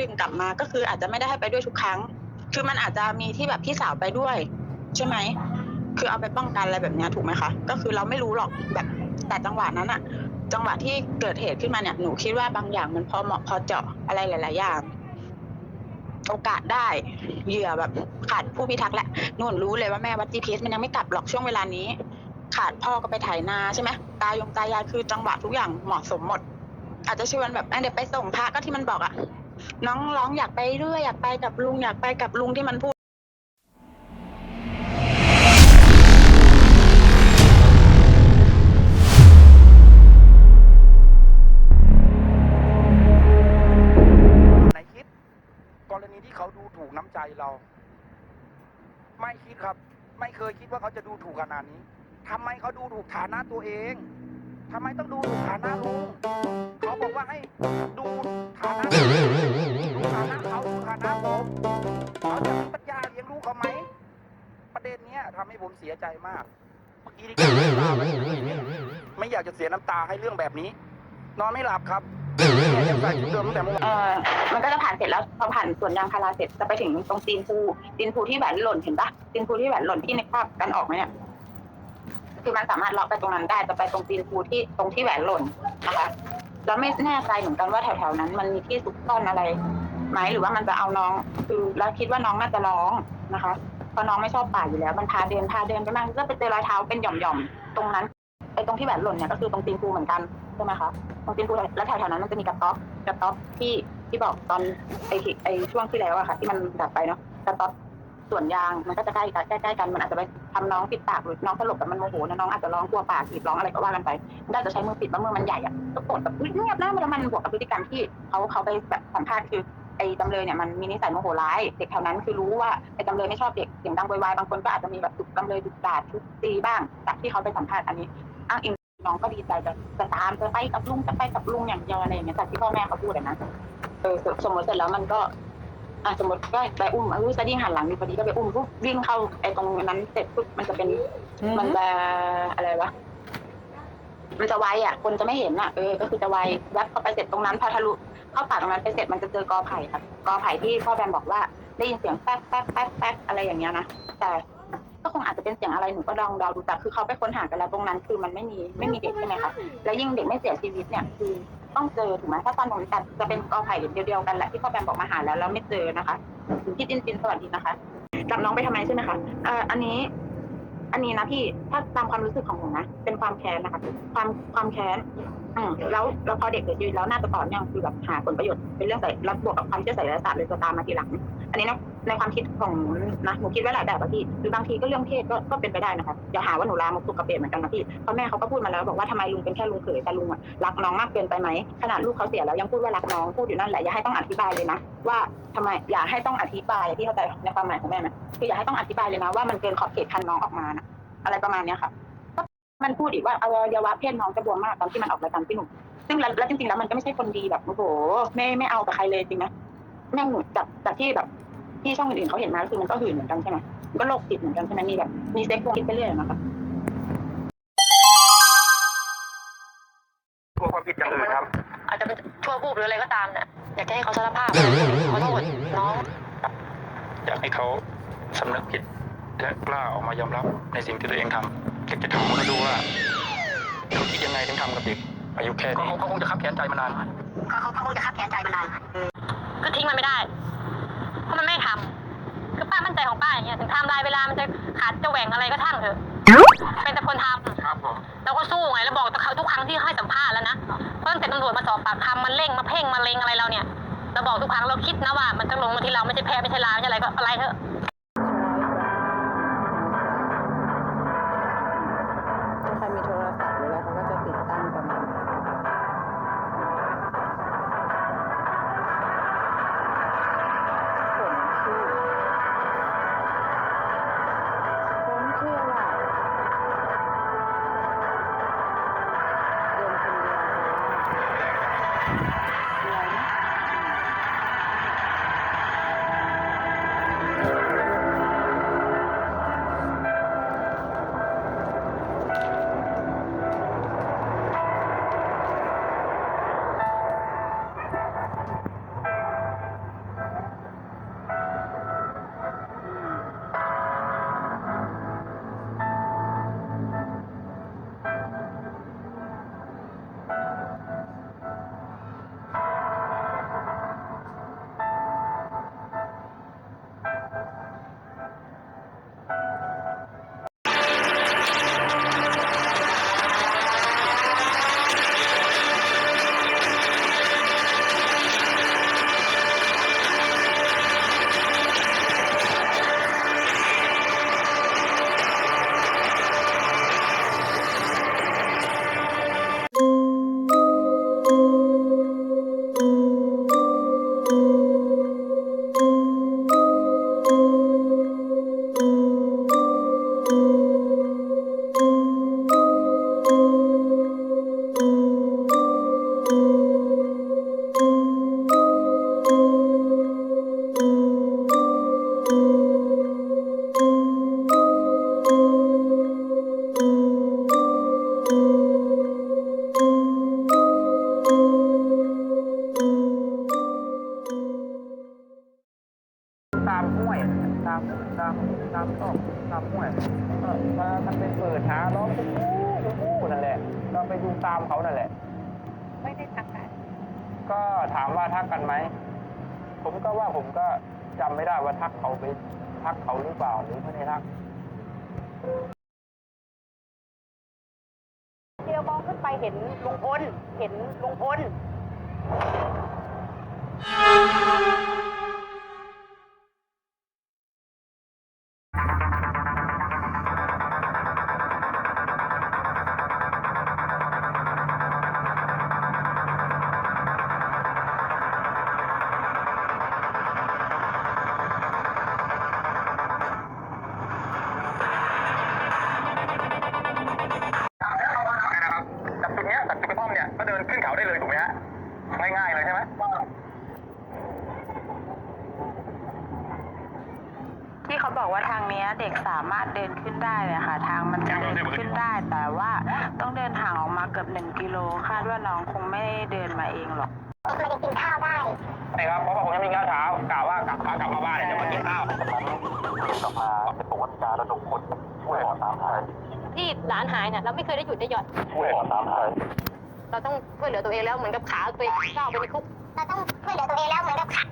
ดึงกลับมาก็คืออาจจะไม่ได้ให้ไปด้วยทุกครั้ง คือมันอาจจะมีที่แบบพี่สาวไปด้วย ใช่ไหมคือเอาไปป้องกันอะไรแบบนี้ถูกไหมคะ ก็คือเราไม่รู้หรอกแบบแต่จังหวะนั้นอะจังหวะที่เกิดเหตุขึ้นมาเนี่ยหนูคิดว่าบางอย่างมันพอเหมาะพอเจาะอะไรหลาย ๆ อย่างโอกาสได้เหยื่อแบบขาดผู้พิทักษ์แหละนุ่นรู้เลยว่าแม่วัด GPS มันยังไม่กลับหรอกช่วงเวลานี้ ขาดพ่อก็ไปไถนาใช่ไหมตายงตายายคือจังหวะทุกอย่างเหมาะสมหมด อาจจะชวนแบบอ่เดี๋ยวไปส่งพระก็ที่มันบอกอะ น้องร้องอยากไปเรื่อยอยากไปกับลุงอยากไปกับลุงที่มันพูดไหนคิด กรณีที่เขาดูถูกน้ำใจเรา ไม่คิดครับ ไม่เคยคิดว่าเขาจะดูถูกขนาดนี้ทำไมเขาดูถูกฐานะตัวเองทำไมต้องดูถูกฐานะลุงเขาบอกว่าให้ดู ฐานะเองดูฐานะเขาดูฐานะผมเขาจะมีปัญญาเลี้ยงลูกเขาไหม ประเด็นเนี้ยทำให้ผมเสียใจมาก เมื่อกี้ที่ผมน้ำตาไหลไม่อยากจะเสียน้ำตาให้เรื่องแบบนี้ นอนไม่หลับครับเนี่ยยังใส่ชุดเดิมตั้งแต่เมื่อวาน เออมันก็จะผ่านเสร็จแล้วพอผ่านสวนยางพาราเสร็จจะไปถึงตรงตีนภูตีนภูที่แหวนหล่นเห็นปะตีนภูที่แหวนหล่นที่ในภาพกันออกไหมเนี่ยคือมันสามารถเลาะไปตรงนั้นได้จะไปตรงตีนภูที่ตรงที่แหวนหล่นนะคะ แล้วไม่แน่ใจเหมือนกันว่าแถวๆนั้น มันมีที่ซุกซ่อนอะไรไหมหรือว่ามันจะเอาน้อง คือแล้วคิดว่าน้องน่าจะร้องนะคะเพราะน้องไม่ชอบป่าอยู่แล้ว มันพาเดินพาเดินไปมากก็ไปเจอรอยเท้าเป็นหย่อมๆตรงนั้นไอ้ตรงที่แหวนหล่นเนี่ยก็คือตรงตีนภูเหมือนกันใช่ไหมคะตรงตีนภูแล้วแถวๆนั้นมันจะมีกระต๊อบกระต๊อบที่ที่บอกตอนไอ้ไอ้ช่วงที่แล้วอะค่ะ ที่มันดับไปเนาะกระต๊อบ ส่วนยางมันก็จะใกล้กันใกล้ๆกันมันอาจจะไปทำน้องปิดปากหรือน้องสลบแต่มันโมโหนะน้องอาจจะร้องกลัวปากกรีดร้องอะไรก็ว่ากันไปได้จะใช้มือปิดว่ามือมันใหญ่อะก็กดแบบอุ๊ยเงียบนะแล้วมันบวกกับพฤติกรรมที่เขาเขาไปแบบสัมภาษณ์คือไอ้จำเลยเนี่ยมันมีนิสัยโมโหร้ายเด็กแถวนั้นคือรู้ว่าไอ้จำเลยไม่ชอบเด็กเสียงดังโวยวายบางคนก็อาจจะมีแบบถูกจำเลยดุด่าทุบตีบ้างจากที่เขาไปสัมภาษณ์อันนี้อ้างอิงน้องก็ดีใจจะจะตามจะไปกับลุงจะไปกับลุงอย่างเดียวอะไรอย่างเงี้ยจากที่พ่อแม่เขาพูดอะนะเออสมมติเสร็จแล้วมันก็ อะสมมติก็ไปอุ้มอุ้ยจะดิ้งหันหลังอยู่พอดีก็ไปอุ้มปุ๊บวิ่งเข้าไอ้ตรงนั้นเสร็จปุ๊บมันจะเป็นมันจะอะไรวะมันจะไวอะ คนจะไม่เห็นอะเออก็คือจะไวแวบเข้าไปเสร็จตรงนั้นพอทะลุเข้าปากตรงนั้นไปเสร็จมันจะเจอกอไผ่ครับกอไผ่ที่พ่อแบมบอกว่า ได้ยินเสียงแป๊กแป๊กแป๊กแป๊กอะไรอย่างเงี้ยนะแต่ก็คงอาจจะเป็นเสียงอะไรหนูก็ลองเดาดูแต่คือเขาไปค้นหากันแล้วตรงนั้น คือมันไม่มีไม่มีเด็กใช่ไหมคะแล้วยิ่งเด็กไม่เสียชีวิตเนี่ยคือ ต้องเจอถูกไหมถ้าตอนตรงนี้แต่จะเป็นกอไผ่เดียวๆกันแหละที่พ่อแบมบอกมาหาแล้วแล้วไม่เจอนะคะพี่จินจินสวัสดีนะคะจับน้องไปทำไมใช่ไหมคะเอ่ออันนี้ อันนี้นะพี่ถ้าตามความรู้สึกของผมนะเป็นความแค้นนะคะ ความความแค้นอืมแล้วแล้วพอเด็กเสียชีวิตแล้วน่าจะต่อเนื่องคือแบบหาผลประโยชน์เป็นเรื่องใส่แล้วบวกกับความเชื่อไสยศาสตร์เลยจะตามมาทีหลัง อันนี้นะ ในความคิดของนะหนูคิดไว้หลายแบบอะพี่หรือบางทีก็เรื่องเพศก็ก็เป็นไปได้นะคะอย่าหาว่าหนูลามกสุกกระเปรตเหมือนกันนะพี่เพราะแม่เขาก็พูดมาแล้วบอกว่าทำไมลุงเป็นแค่ลุงเขยแต่ลุงอะรักน้องมากเกินไปไหมขนาดลูกเขาเสียแล้วยังพูดว่ารักน้องพูดอยู่นั่นแหละอย่าให้ต้องอธิบายเลยนะว่าทำไมอย่าให้ต้องอธิบายที่เข้าใจในความหมายของแม่ไหมคืออย่าให้ต้องอธิบายเลยนะว่ามันเกินขอบเขตคันน้องออกมานะอะไรประมาณเนี้ยค่ะก็มันพูดอีกว่าอวัยวะเพศน้องจะบวมมากตอนที่มันออกรายการพี่หนุ่มซึ่งแล้วแล้วจริงๆแล้วมันก็ไม่ใช่คนดีแบบโอ้โหไม่ไม่เอากับใครเลยจริงนะแม่งจากจากที่แบบ ที่ช่องอื่นๆเขาเห็นมาก็คือมันก็หื่นเหมือนกันใช่ไหมมันก็โรคจิตเหมือนกันใช่ไหมมีแบบมีเซ็กซ์วงคิดไปเรื่อยนะคะกลัวความผิดอย่างอื่นครับ อาจจะเป็นชั่ววูบหรืออะไรก็ตามเนี่ยอยากจะให้เขาสารภาพขอโทษน้องอยากให้เขาสำนึกผิดและกล้าออกมายอมรับในสิ่งที่ตัวเองทำอยากจะถามเขาดูว่าเขาคิดยังไงถึงทำกับเด็กอายุแค่นี้เขาคงจะคับแค้นใจมานานเขาเขาคงจะคับแค้นใจมานานก็ทิ้งมันไม่ได้เพราะ มันไม่ทำคือป้ามั่นใจของป้าอย่างเงี้ยถึงไทำลายเวลามันจะขาดจะแหว่งอะไรก็ช่างเถอะเป็นแต่คนทำครับผมเราก็สู้ไงแล้วบอกแต่เขาทุกครั้งที่ให้สัมภาษณ์แล้วนะเพราะตั้งแต่ตำรวจมาสอบปากคำมันเร่งมาเพ่งมาเลงอะไรเราเนี่ยเราบอกทุกครั้งเราคิดนะว่ามันจะลงมาที่เราไม่ใช่แพ้ไม่ใช่ลาวไม่ใช่อะไรก็อะไรเถอะ ดูตามเขานั่นแหละ ไม่ได้ทักกันก็ถามว่าทักกันไหม ผมก็ว่าผมก็จำไม่ได้ว่าทักเขาไปทักเขาหรือเปล่าหรือไม่ได้ทัก เดียวมองขึ้นไปเห็นลุงพลเห็นลุงพล ขึ้นเขาได้เลยถูกไหมฮะง่ายๆเลยใช่ไหมที่เขาบอกว่าทางเนี้ยเด็กสามารถเดินขึ้นได้เลยค่ะ ทางมันจะเดินขึ้นได้ แต่ว่าต้องเดินห่างออกมาเกือบหนึ่งกิโลคาดว่าน้องคงไม่ได้เดินมาเองหรอกใช่ครับเพราะว่าผมยังมีข้าวเช้ากะว่ากลับพากลับมาบ้านเนี่ยจะมากินข้าวกลับมาเป็นปกติการระดมคนช่วยหอตามหายที่หลานหายเนี่ยเราไม่เคยได้หยุดได้หย่อนช่วยหอตามหาย เราต้องช่วยเหลือตัวเองแล้วเหมือนกับขาตัวเองก้าวไปในคุกเราต้องช่วยเหลือตัวเองแล้วเหมือนกับขา